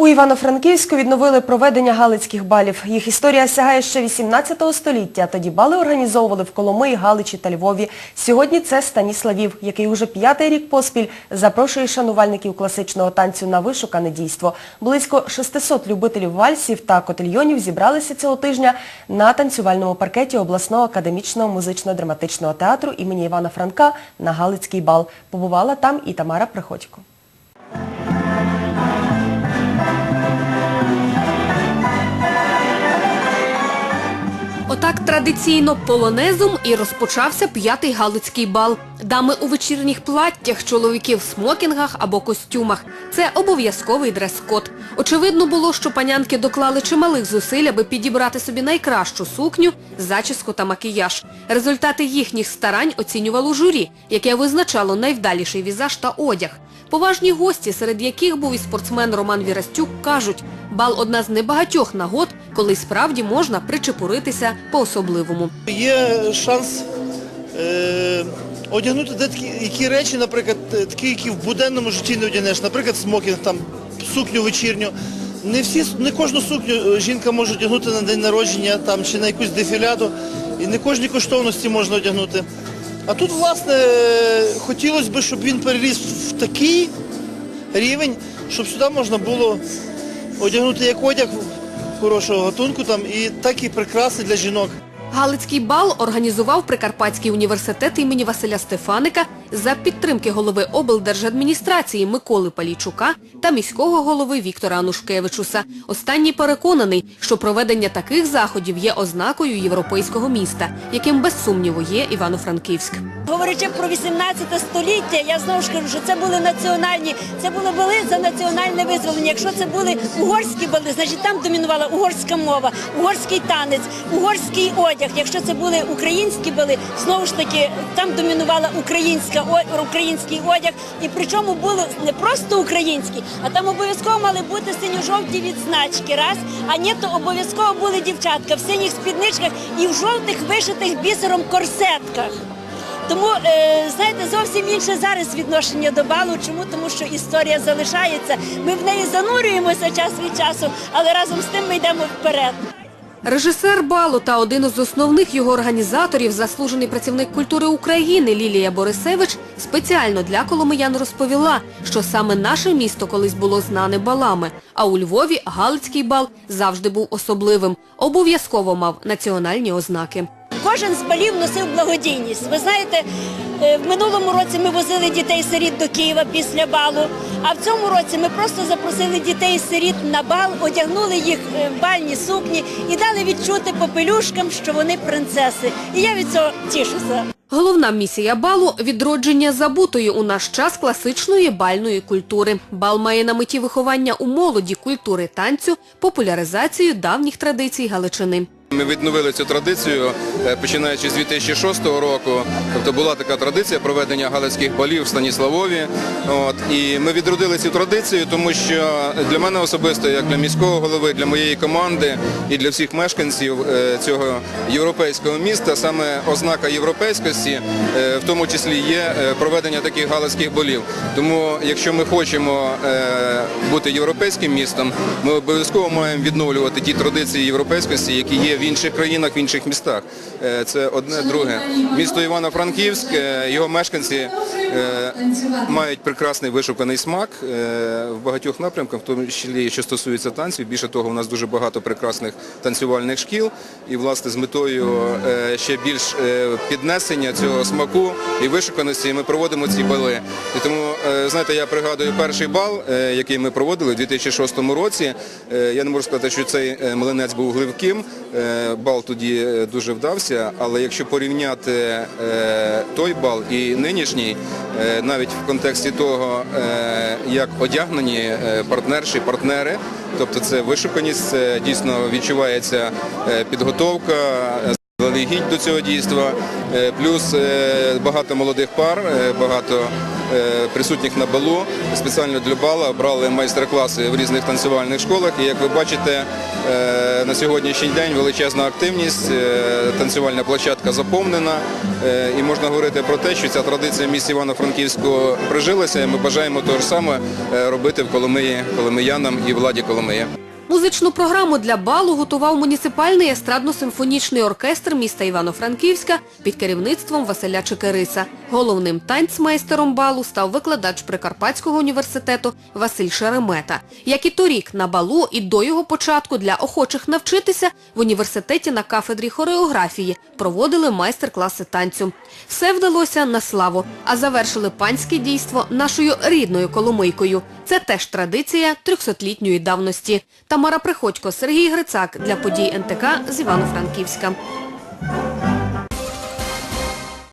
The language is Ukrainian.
У Івано-Франківську відновили проведення галицьких балів. Їх історія сягає ще 18 століття. Тоді бали організовували в Коломиї, Галичі та Львові. Сьогодні це Станіславів, який уже п'ятий рік поспіль запрошує шанувальників класичного танцю на вишукане дійство. Близько 600 любителів вальсів та котельйонів зібралися цього тижня на танцювальному паркеті обласного академічного музично-драматичного театру імені Івана Франка на Галицький бал. Побувала там і Тамара Приходько. Традиційно полонезом і розпочався п'ятий галицький бал. Дами у вечірніх платтях, чоловіки в смокінгах або костюмах. Це обов'язковий дрес-код. Очевидно було, що панянки доклали чималих зусиль, аби підібрати собі найкращу сукню, зачіску та макіяж. Результати їхніх старань оцінювало журі, яке визначало найвдаліший візаж та одяг. Поважні гості, серед яких був і спортсмен Роман Вірастюк, кажуть, бал одна з небагатьох нагод, коли справді можна причепуритися по-особливому. Є шанс е, одягнути такі які речі, наприклад, е, такі, які в буденному житті не одягнеш, наприклад, смокінг, сукню вечірню. Не всі, не кожну сукню е, жінка може одягнути на день народження там, чи на якусь дефіляду, і не кожні коштовності можна одягнути. А тут, власне, хотілося б, щоб він переріс в такий рівень, щоб сюди можна було одягнути як одяг хорошого гатунку там, і так і прикраси для жінок. Галицький бал організував Прикарпатський університет імені Василя Стефаника за підтримки голови облдержадміністрації Миколи Палійчука та міського голови Віктора Анушкевичуса. Останній переконаний, що проведення таких заходів є ознакою європейського міста, яким без сумніву є Івано-Франківськ. Говорячи про 18 століття, я знову ж кажу, що це були національні, це були бали за національне визволення. Якщо це були угорські бали, значить там домінувала угорська мова, угорський танець, угорський одяг. Якщо це були українські бали, знову ж таки там домінувала українська о- український одяг. І причому були не просто українські, а там обов'язково мали бути синьо-жовті відзначки. Раз, а ні, то обов'язково були дівчатка в синіх спідничках і в жовтих вишитих бісером корсетках. Тому е, знаєте, зовсім інше зараз відношення до балу. Чому? Тому що історія залишається. Ми в неї занурюємося час від часу, але разом з тим ми йдемо вперед. Режисер балу та один із основних його організаторів, заслужений працівник культури України Лілія Борисевич, спеціально для коломиян розповіла, що саме наше місто колись було знане балами, а у Львові Галицький бал завжди був особливим, обов'язково мав національні ознаки. Кожен з балів носив благодійність. Ви знаєте, е, в минулому році ми возили дітей-сиріт до Києва після балу. А в цьому році ми просто запросили дітей-сиріт на бал, одягнули їх е, в бальні сукні і дали відчути попелюшкам, що вони принцеси. І я від цього тішуся. Головна місія балу – відродження забутої у наш час класичної бальної культури. Бал має на меті виховання у молоді культури танцю, популяризацію давніх традицій Галичини. Ми відновили цю традицію, е, починаючи з 2006 року. Тобто була така традиція проведення галицьких балів в Станіславові. От, і ми відродили цю традицію, тому що для мене особисто, як для міського голови, для моєї команди і для всіх мешканців е, цього європейського міста, саме ознака європейськості, е, в тому числі є проведення таких галицьких балів. Тому, якщо ми хочемо бути європейським містом, ми обов'язково маємо відновлювати ті традиції європейськості, які є в інших країнах, в інших містах. Е, Це одне друге. Місто Івано-Франківськ, е, його мешканці е, мають прекрасний вишуканий смак в багатьох напрямках, в тому числі, що стосується танців. Більше того, у нас дуже багато прекрасних танцювальних шкіл. І, власне, з метою ще більш піднесення цього смаку і вишуканості ми проводимо ці бали. І тому, знаєте, я пригадую перший бал, який ми проводили у 2006 році. Я не можу сказати, що цей млинець був гливким. Е, Бал тоді е, дуже вдався, але якщо порівняти е, той бал і нинішній, навіть в контексті того, як одягнені партнерші, партнери, тобто це вишуканість, це дійсно відчувається підготовка. Заздалегідь до цього дійства. Е, Плюс е, багато молодих пар, е, багато присутніх на балу. Спеціально для бала брали майстер-класи в різних танцювальних школах. І як ви бачите, на сьогоднішній день величезна активність, танцювальна площадка заповнена. І можна говорити про те, що ця традиція в місті Івано-Франківську прижилася. і Ми бажаємо того ж саме робити в Коломиї, коломиянам і владі Коломиї. Музичну програму для балу готував муніципальний естрадно-симфонічний оркестр міста Івано-Франківська під керівництвом Василя Чекириса. Головним танцмейстером балу став викладач Прикарпатського університету Василь Шеремета. Як і торік на балу і до його початку для охочих навчитися в університеті на кафедрі хореографії проводили майстер-класи танцю. Все вдалося на славу, а завершили панське дійство нашою рідною коломийкою. Це теж традиція 300-літньої давності. Тамара Приходько, Сергій Грицак для подій НТК з Івано-Франківська.